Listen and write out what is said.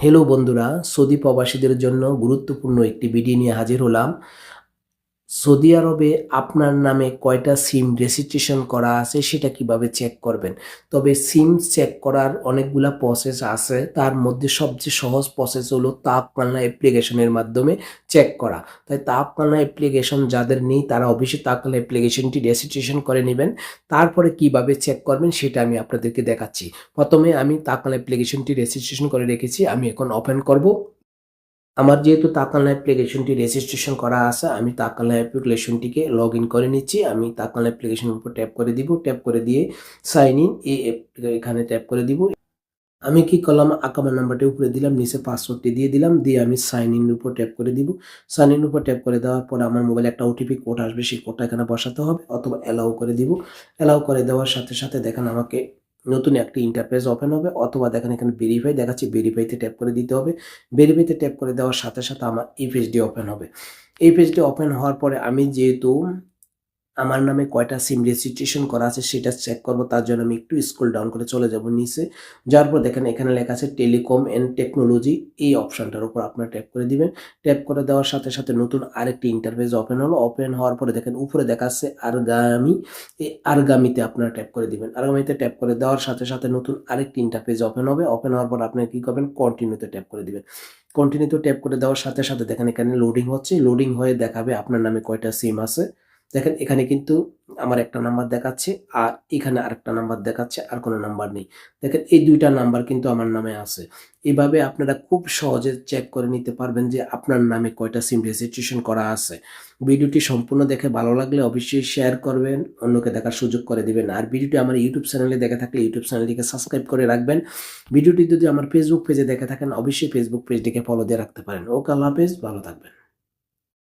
Hello বন্ধুরা Saudi প্রবাসীদের জন্য গুরুত্বপূর্ণ একটি ভিডিও নিয়ে হাজির হলাম। সৌদি আরবে আপনার নামে কয়টা সিম রেজিস্ট্রেশন করা আছে সেটা কীভাবে চেক করবেন? তবে সিম চেক করার অনেকগুলা প্রসেস আছে। তার মধ্যে সবচেয়ে সহজ প্রসেস হলো তাপমানা অ্যাপ্লিকেশনের মাধ্যমে চেক করা। তাই তাপমানা অ্যাপ্লিকেশন যাদের নেই, তারা অবশ্যই তাপমানা অ্যাপ্লিকেশনটি রেজিস্ট্রেশন করে নেবেন। তারপরে কীভাবে চেক করবেন সেটা আমি আপনাদেরকে দেখাচ্ছি। প্রথমে আমি তাকাল অ্যাপ্লিকেশনটি রেজিস্ট্রেশন করে রেখেছি। আমি এখন ওপেন করব। আমার যেহেতু তাকাল অ্যাপ্লিকেশনটি রেজিস্ট্রেশন করা আছে, আমি তাকাল অ্যাপ্লিকেশনটিকে লগ ইন করে নিচ্ছি। আমি তাকাল অ্যাপ্লিকেশনের উপর ট্যাপ করে দিব। ট্যাপ করে দিয়ে সাইন ইন app- এখানে ট্যাপ করে দিব। আমি কি করলাম? আকামার নাম্বারটি উপরে দিলাম, নিচে পাসওয়ার্ডটি দিয়ে দিলাম, দিয়ে আমি সাইন ইন উপর ট্যাপ করে দিব। সাইন ইন উপর ট্যাপ করে দেওয়ার পরে আমার মোবাইলে একটা ওটিপি কোড আসবে, সেই কোডটা এখানে বসাতে হবে, অথবা অ্যালাউ করে দিব। অ্যালাউ করে দেওয়ার সাথে সাথে দেখেন আমাকে নতুন একটি ইন্টারফেস ওপেন হবে অথবা দেখেন এখানে ভেরিফাই দেখাচ্ছে ভেরিফাইতে ট্যাপ করে দিতে হবে। ভেরিফাইতে ট্যাপ করে দেওয়ার সাথে সাথে আমার এই পেজটি ওপেন হবে। এই পেজটি ওপেন হওয়ার পরে আমি যেহেতু আমার নামে কয়টা সিম রেজিস্ট্রেশন করা আছে সেটা চেক করব, তার জন্য আমি একটু স্ক্রল ডাউন করে চলে যাব নিচে। যার পর দেখেন এখানে লেখা আছে টেলিকম অ্যান্ড টেকনোলজি এই অপশনটার উপর আপনারা ট্যাপ করে দিবেন। ট্যাপ করে দেওয়ার সাথে সাথে নতুন আরেকটি ইন্টারফেস ওপেন হলো। ওপেন হওয়ার পরে দেখেন উপরে দেখাচ্ছে আরগামি। এই আরগামিতে আপনারা ট্যাপ করে দিবেন। আরগামিতে ট্যাপ করে দেওয়ার সাথে সাথে নতুন আরেকটি ইন্টারফেস ওপেন হবে। ওপেন হওয়ার পর আপনারা কি করবেন? কন্টিনিউতে ট্যাপ করে দিবেন। কন্টিনিউতে ট্যাপ করে দেওয়ার সাথে সাথে দেখেন এখানে লোডিং হচ্ছে। লোডিং হয়ে দেখাবে আপনার নামে কয়টা সিম আছে। দেখেন, এখানে কিন্তু আমার একটা নাম্বার দেখাচ্ছে আর এখানে আরেকটা নাম্বার দেখাচ্ছে, আর কোনো নাম্বার নেই। দেখেন, এই দুইটা নাম্বার কিন্তু আমার নামে আছে। এভাবে আপনারা খুব সহজে চেক করে নিতে পারবেন যে আপনার নামে কয়টা সিম রেজিস্ট্রেশন করা আছে। ভিডিওটি সম্পূর্ণ দেখে ভালো লাগলে অবশ্যই শেয়ার করবেন, অন্যকে দেখার সুযোগ করে দিবেন। আর ভিডিওটি আমার ইউটিউব চ্যানেলে দেখে থাকলে ইউটিউব চ্যানেলটিকে সাবস্ক্রাইব করে রাখবেন। ভিডিওটি যদি আমার ফেসবুক পেজে দেখে থাকেন, অবশ্যই ফেসবুক পেজটিকে ফলো দিয়ে রাখতে পারেন। ওকে, আল্লাহ হাফেজ, ভালো থাকবেন।